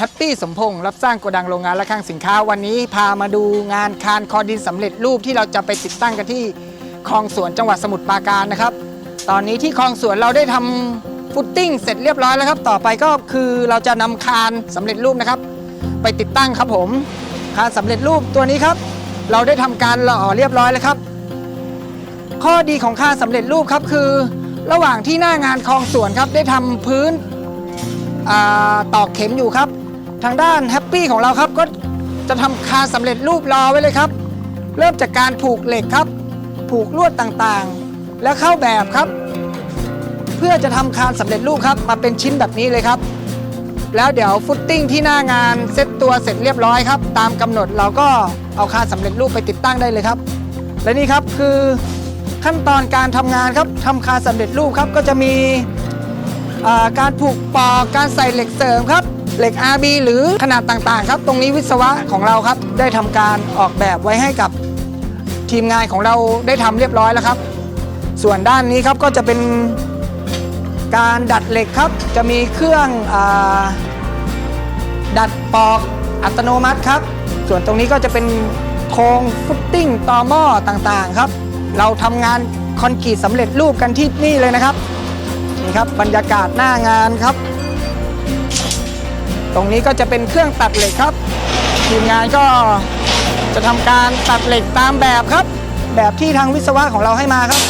แฮปปี้สมพงษ์รับสร้างโกดังโรงงานและคลังสินค้าวันนี้พามาดูงานคานคอดินสำเร็จรูปที่เราจะไปติดตั้งกันที่คลองสวนจังหวัดสมุทรปราการนะครับ ตอนนี้ที่คลองสวนเราได้ทำฟุตติ้งเสร็จเรียบร้อยแล้วครับ ต่อไปก็คือเราจะนำคานสำเร็จรูปนะครับ ไปติดตั้งครับผมคานสำเร็จรูปตัวนี้ครับ เราได้ทำการหล่อเรียบร้อยแล้วครับ ข้อดีของคานสำเร็จรูปครับคือ ระหว่างที่หน้างานคลองสวนครับได้ทำพื้นอตอกเข็มอยู่ครับ ทางด้านแฮปปี้ของเราครับก็จะทำคานสำเร็จรูปรอไว้เลยครับ เริ่มจากการผูกเหล็กครับ ผูกลวดต่างๆ แล้วเข้าแบบครับ เพื่อจะทำคานสำเร็จรูปครับ มาเป็นชิ้นแบบนี้เลยครับ แล้วเดี๋ยวฟุตติ้งที่หน้างานเซ็ตตัวเสร็จเรียบร้อยครับ ตามกำหนดเราก็เอาคานสำเร็จรูปไปติดตั้งได้เลยครับ และนี่ครับคือขั้นตอนการทำงานครับทำคานสำเร็จรูปครับก็จะมีการผูกปอกการใส่เหล็กเสริมครับ เหล็ก RB หรือขนาดต่างๆ ครับ ตรงนี้วิศวะของเราครับ ได้ทำการออกแบบไว้ให้กับทีมงานของเราได้ทำเรียบร้อยแล้วครับ ส่วนด้านนี้ครับก็จะเป็นการดัดเหล็กครับ จะมีเครื่องอดัดปอกอัตโนมัติครับ ส่วนตรงนี้ก็จะเป็นโครงฟุตติ้งต่อหม้อต่างๆครับ เราทำงานคอนกรีตสำเร็จรูปกันที่นี่เลยนะครับนี่ครับบรรยากาศหน้างานครับ ตรงนี้ก็จะเป็นเครื่องตัดเหล็กครับ ทีมงานก็จะทำการตัดเหล็กตามแบบครับ แบบที่ทางวิศวะของเราให้มาครับ